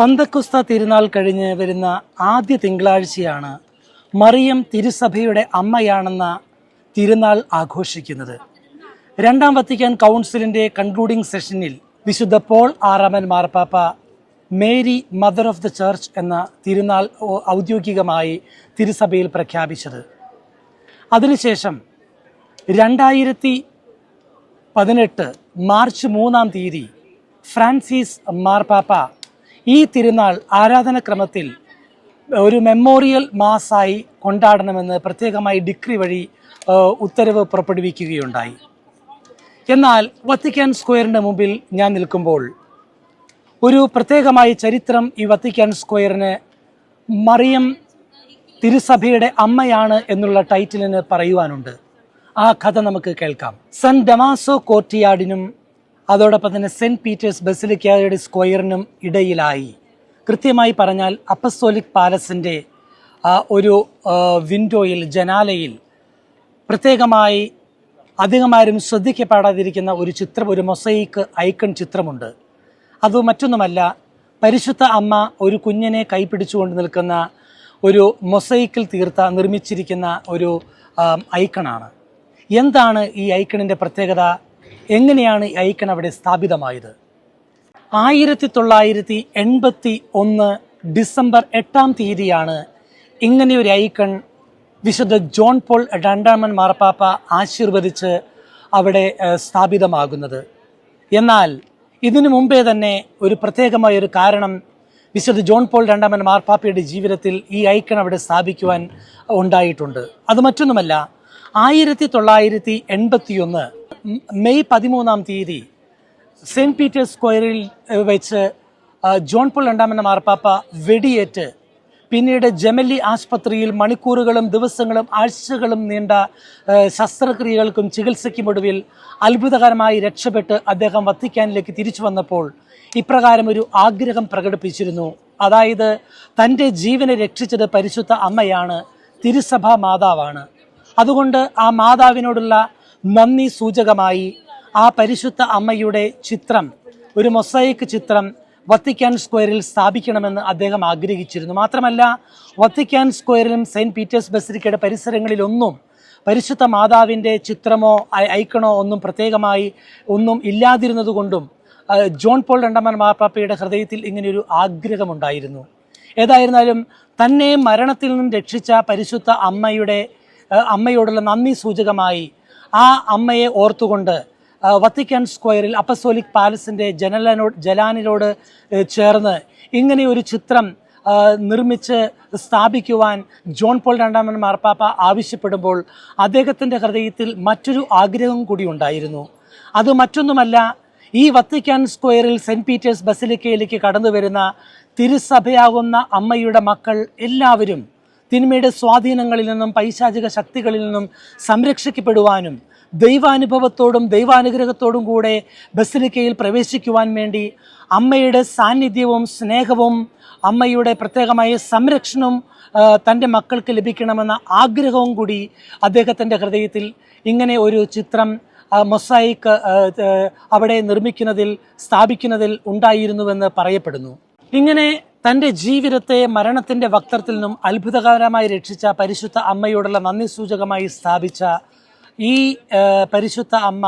പന്തക്കുസ്ത തിരുനാൾ കഴിഞ്ഞ് വരുന്ന ആദ്യ തിങ്കളാഴ്ചയാണ് മറിയം തിരുസഭയുടെ അമ്മയാണെന്ന തിരുനാൾ ആഘോഷിക്കുന്നത്. രണ്ടാം വത്തിക്കാൻ കൗൺസിലിന്റെ കൺക്ലൂഡിംഗ് സെഷനിൽ വിശുദ്ധ പോൾ ആറാമൻ മാർപ്പാപ്പ Mary mother of the church എന്ന തിരുനാൾ ഔദ്യോഗികമായി തിരുസഭയിൽ പ്രഖ്യാപിച്ചത്. അതിനുശേഷം രണ്ടായിരത്തി പതിനെട്ട് മാർച്ച് മൂന്നാം തീയതി ഫ്രാൻസിസ് മാർപ്പാപ്പ ഈ തിരുനാൾ ആരാധനക്രമത്തിൽ ഒരു മെമ്മോറിയൽ മാസായി കൊണ്ടാടണമെന്ന് പ്രത്യേകമായി ഡിഗ്രി വഴി ഉത്തരവ് പുറപ്പെടുവിക്കുകയുണ്ടായി. എന്നാൽ വത്തിക്കാൻ സ്ക്വയറിന്റെ മുമ്പിൽ ഞാൻ നിൽക്കുമ്പോൾ ഒരു പ്രത്യേകമായി ചരിത്രം ഈ വത്തിക്കാൻ സ്ക്വയറിന് മറിയം തിരുസഭയുടെ അമ്മയാണ് എന്നുള്ള ടൈറ്റിലിന് പറയുവാനുണ്ട്. ആ കഥ നമുക്ക് കേൾക്കാം. സൻ ഡമാസോ കോർട്ടിയാർഡിനും അതോടൊപ്പം തന്നെ സെന്റ് പീറ്റേഴ്സ് ബസിലിക്കയുടെ സ്ക്വയറിനും ഇടയിലായി. കൃത്യമായി പറഞ്ഞാൽ അപ്പസ്തോലിക് പാലസിന്റെ ഒരു വിൻഡോയിൽ ജനാലയിൽ പ്രത്യേകമായി അധികമാരും ശ്രദ്ധിക്കപ്പെടാതിരിക്കുന്ന ഒരു ചിത്രം ഒരു മൊസൈക്ക് ഐക്കൺ ചിത്രമുണ്ട്. അത് മറ്റൊന്നുമല്ല പരിശുദ്ധ അമ്മ ഒരു കുഞ്ഞിനെ കൈപിടിച്ചുകൊണ്ട് നിൽക്കുന്ന ഒരു മൊസൈക്കിൽ തീർത്ത നിർമ്മിച്ചിരിക്കുന്ന ഒരു ഐക്കണാണ്. എന്താണ് ഈ ഐക്കണിന്റെ പ്രത്യേകത? എങ്ങനെയാണ് ഐക്കൺ അവിടെ സ്ഥാപിതമായത്? ആയിരത്തി തൊള്ളായിരത്തി എൺപത്തി ഒന്ന് ഡിസംബർ എട്ടാം തീയതിയാണ് ഇങ്ങനെയൊരു ഐക്കൺ വിശുദ്ധ ജോൺ പോൾ രണ്ടാമൻ മാർപ്പാപ്പ ആശീർവദിച്ച് അവിടെ സ്ഥാപിതമാകുന്നത്. എന്നാൽ ഇതിനു മുമ്പേ തന്നെ ഒരു പ്രത്യേകമായ ഒരു കാരണം വിശുദ്ധ ജോൺ പോൾ രണ്ടാമൻ മാർപ്പാപ്പയുടെ ജീവിതത്തിൽ ഈ ഐക്കൺ അവിടെ സ്ഥാപിക്കുവാൻ ഉണ്ടായിട്ടുണ്ട്. അത് മറ്റൊന്നുമല്ല ആയിരത്തി തൊള്ളായിരത്തി എൺപത്തിയൊന്ന് മെയ് പതിമൂന്നാം തീയതി സെന്റ് പീറ്റേഴ്സ് സ്ക്വയറിൽ വെച്ച് ജോൺ പോൾ രണ്ടാമൻ മാർപ്പാപ്പ വെടിയേറ്റ്. പിന്നീട് ജമല്ലി ആശുപത്രിയിൽ മണിക്കൂറുകളും ദിവസങ്ങളും ആഴ്ചകളും നീണ്ട ശസ്ത്രക്രിയകൾക്കും ചികിത്സയ്ക്കുമൊടുവിൽ അത്ഭുതകരമായി രക്ഷപ്പെട്ട് അദ്ദേഹം വത്തിക്കാനിലേക്ക് തിരിച്ചു വന്നപ്പോൾ ഇപ്രകാരം ഒരു ആഗ്രഹം പ്രകടിപ്പിച്ചിരുന്നു. അതായത് തന്റെ ജീവനെ രക്ഷിച്ചത് പരിശുദ്ധ അമ്മയാണ് തിരുസഭാ മാതാവാണ്. അതുകൊണ്ട് ആ മാതാവിനോടുള്ള നന്ദി സൂചകമായി ആ പരിശുദ്ധ അമ്മയുടെ ചിത്രം ഒരു മൊസൈക്ക് ചിത്രം വത്തിക്കാൻ സ്ക്വയറിൽ സ്ഥാപിക്കണമെന്ന് അദ്ദേഹം ആഗ്രഹിച്ചിരുന്നു. മാത്രമല്ല വത്തിക്കാൻ സ്ക്വയറിലും സെയിന്റ് പീറ്റേഴ്സ് ബസിലിക്കയുടെ പരിസരങ്ങളിലൊന്നും പരിശുദ്ധ മാതാവിന്റെ ചിത്രമോ ഐക്കണോ ഒന്നും പ്രത്യേകമായി ഒന്നും ഇല്ലാതിരുന്നതുകൊണ്ടും ജോൺ പോൾ രണ്ടാമൻ മാപ്പാപ്പയുടെ ഹൃദയത്തിൽ ഇങ്ങനെയൊരു ആഗ്രഹമുണ്ടായിരുന്നു. ഏതായിരുന്നാലും തന്നെ മരണത്തിൽ നിന്നും രക്ഷിച്ച പരിശുദ്ധ അമ്മയുടെ അമ്മയോടുള്ള നന്ദി സൂചകമായി ആ അമ്മയെ ഓർത്തുകൊണ്ട് വത്തിക്കാൻ സ്ക്വയറിൽ അപ്പസോലിക് പാലസിന്റെ ജനലനോട് ജലാനിനോട് ഏ, ചേർന്ന് ഇങ്ങനെ ഒരു ചിത്രം നിർമ്മിച്ച് സ്ഥാപിക്കുവാൻ ജോൺ പോൾ രണ്ടാമൻ മാർപ്പാപ്പ ആവശ്യപ്പെടുമ്പോൾ അദ്ദേഹത്തിന്റെ ഹൃദയത്തിൽ മറ്റൊരു ആഗ്രഹം കൂടി ഉണ്ടായിരുന്നു. അത് മറ്റൊന്നുമല്ല ഈ വത്തിക്കാൻ സ്ക്വയറിൽ സെന്റ് പീറ്റേഴ്സ് ബസിലിക്കയിലേക്ക് കടന്നു വരുന്ന തിരുസഭയാകുന്ന അമ്മയുടെ മക്കൾ എല്ലാവരും തിന്മയുടെ സ്വാധീനങ്ങളിൽ നിന്നും പൈശാചിക ശക്തികളിൽ നിന്നും സംരക്ഷിക്കപ്പെടുവാനും ദൈവാനുഭവത്തോടും ദൈവാനുഗ്രഹത്തോടും കൂടെ ബസിലിക്കയിൽ പ്രവേശിക്കുവാൻ വേണ്ടി അമ്മയുടെ സാന്നിധ്യവും സ്നേഹവും അമ്മയുടെ പ്രത്യേകമായ സംരക്ഷണവും തന്റെ മക്കൾക്ക് ലഭിക്കണമെന്ന ആഗ്രഹവും കൂടി അദ്ദേഹത്തിന്റെ ഹൃദയത്തിൽ ഇങ്ങനെ ഒരു ചിത്രം മൊസൈക്ക് അവിടെ നിർമ്മിക്കുന്നതിൽ സ്ഥാപിക്കുന്നതിൽ ഉണ്ടായിരുന്നുവെന്ന് പറയപ്പെടുന്നു. ഇങ്ങനെ തന്റെ ജീവിതത്തെ മരണത്തിന്റെ വക്തത്തിൽ നിന്നും അത്ഭുതകരമായി രക്ഷിച്ച പരിശുദ്ധ അമ്മയോടുള്ള നന്ദി സൂചകമായി സ്ഥാപിച്ച ഈ പരിശുദ്ധ അമ്മ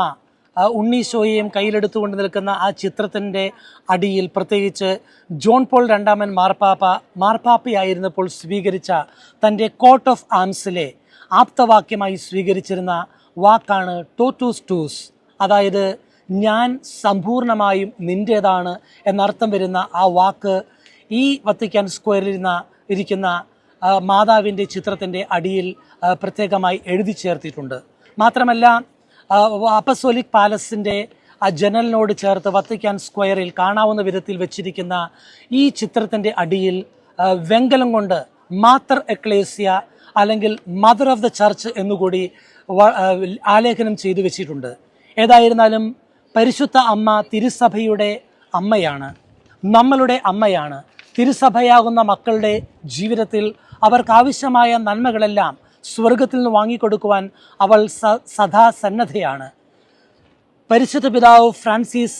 ഉണ്ണീശോയെയും കയ്യിലെടുത്തുകൊണ്ട് നിൽക്കുന്ന ആ ചിത്രത്തിന്റെ അടിയിൽ പ്രത്യേകിച്ച് ജോൺ പോൾ രണ്ടാമൻ മാർപ്പാപ്പ മാർപ്പാപ്പയായിരുന്നപ്പോൾ സ്വീകരിച്ച തന്റെ കോട്ട് ഓഫ് ആംസിലെ ആപ്തവാക്യമായി സ്വീകരിച്ചിരുന്ന വാക്കാണ് ടോറ്റൂസ് ടൂസ് അതായത് ഞാൻ സമ്പൂർണമായും നിന്റേതാണ് എന്നർത്ഥം വരുന്ന ആ വാക്ക് ഈ വത്തിക്കാൻ സ്ക്വയറിൽ ഇരുന്ന ഇരിക്കുന്ന മാതാവിന്റെ ചിത്രത്തിന്റെ അടിയിൽ പ്രത്യേകമായി എഴുതി ചേർത്തിട്ടുണ്ട്. മാത്രമല്ല അപ്പസോലിക് പാലസിന്റെ ആ ജനലിനോട് ചേർത്ത് വത്തിക്കാൻ സ്ക്വയറിൽ കാണാവുന്ന വിധത്തിൽ വെച്ചിരിക്കുന്ന ഈ ചിത്രത്തിന്റെ അടിയിൽ വെങ്കലം കൊണ്ട് മാത്തർ എക്ലേസിയ അല്ലെങ്കിൽ മദർ ഓഫ് ദ ചർച്ച് എന്നുകൂടി ആലേഖനം ചെയ്തു വെച്ചിട്ടുണ്ട്. ഏതായിരുന്നാലും പരിശുദ്ധ അമ്മ തിരുസഭയുടെ അമ്മയാണ് നമ്മളുടെ അമ്മയാണ്. തിരുസഭയാകുന്ന മക്കളുടെ ജീവിതത്തിൽ അവർക്കാവശ്യമായ നന്മകളെല്ലാം സ്വർഗത്തിൽ നിന്ന് വാങ്ങിക്കൊടുക്കുവാൻ അവൾ സ സദാ പരിശുദ്ധ പിതാവ് ഫ്രാൻസിസ്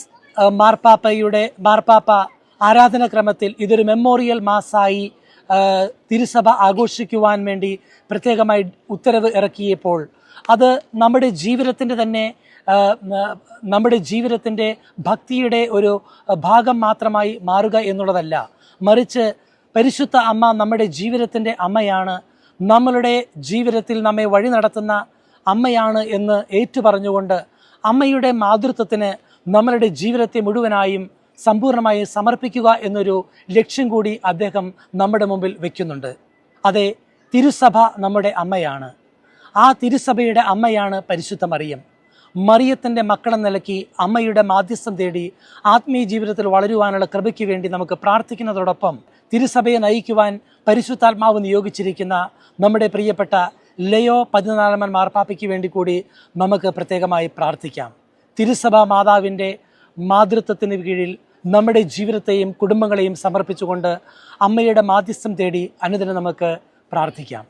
മാർപ്പാപ്പയുടെ മാർപ്പാപ്പ ആരാധനാക്രമത്തിൽ ഇതൊരു മെമ്മോറിയൽ മാസായി തിരുസഭ ആഘോഷിക്കുവാൻ വേണ്ടി പ്രത്യേകമായി ഉത്തരവ് ഇറക്കിയപ്പോൾ അത് നമ്മുടെ ജീവിതത്തിന്റെ തന്നെ നമ്മുടെ ജീവിതത്തിന്റെ ഭക്തിയുടെ ഒരു ഭാഗം മാത്രമായി മാറുക എന്നുള്ളതല്ല. മറിച്ച് പരിശുദ്ധ അമ്മ നമ്മുടെ ജീവിതത്തിന്റെ അമ്മയാണ്. നമ്മളുടെ ജീവിതത്തിൽ നമ്മെ വഴി നടത്തുന്ന അമ്മയാണ് എന്ന് ഏറ്റുപറഞ്ഞുകൊണ്ട് അമ്മയുടെ മാതൃത്വത്തിന് നമ്മളുടെ ജീവിതത്തെ മുഴുവനായും സമ്പൂർണമായി സമർപ്പിക്കുക എന്നൊരു ലക്ഷ്യം കൂടി അദ്ദേഹം നമ്മുടെ മുമ്പിൽ വയ്ക്കുന്നുണ്ട് അതെ തിരുസഭ നമ്മുടെ അമ്മയാണ്. ആ തിരുസഭയുടെ അമ്മയാണ് പരിശുദ്ധ മറിയം. മറിയത്തിന്റെ മക്കളെന്ന നിലയ്ക്ക് അമ്മയുടെ മാധ്യസ്ഥം തേടി ആത്മീയ ജീവിതത്തിൽ വളരുവാനുള്ള കൃപയ്ക്ക് വേണ്ടി നമുക്ക് പ്രാർത്ഥിക്കുന്നതോടൊപ്പം തിരുസഭയെ നയിക്കുവാൻ പരിശുദ്ധാത്മാവ് നിയോഗിച്ചിരിക്കുന്ന നമ്മുടെ പ്രിയപ്പെട്ട ലയോ പതിനാലാമൻ മാർപ്പാപ്പയ്ക്ക് വേണ്ടി കൂടി നമുക്ക് പ്രത്യേകമായി പ്രാർത്ഥിക്കാം. തിരുസഭ മാതാവിന്റെ മാതൃത്വത്തിന് കീഴിൽ നമ്മുടെ ജീവിതത്തെയും കുടുംബങ്ങളെയും സമർപ്പിച്ചുകൊണ്ട് അമ്മയുടെ മാധ്യസ്ഥം തേടി അനുദിനം നമുക്ക് പ്രാർത്ഥിക്കാം.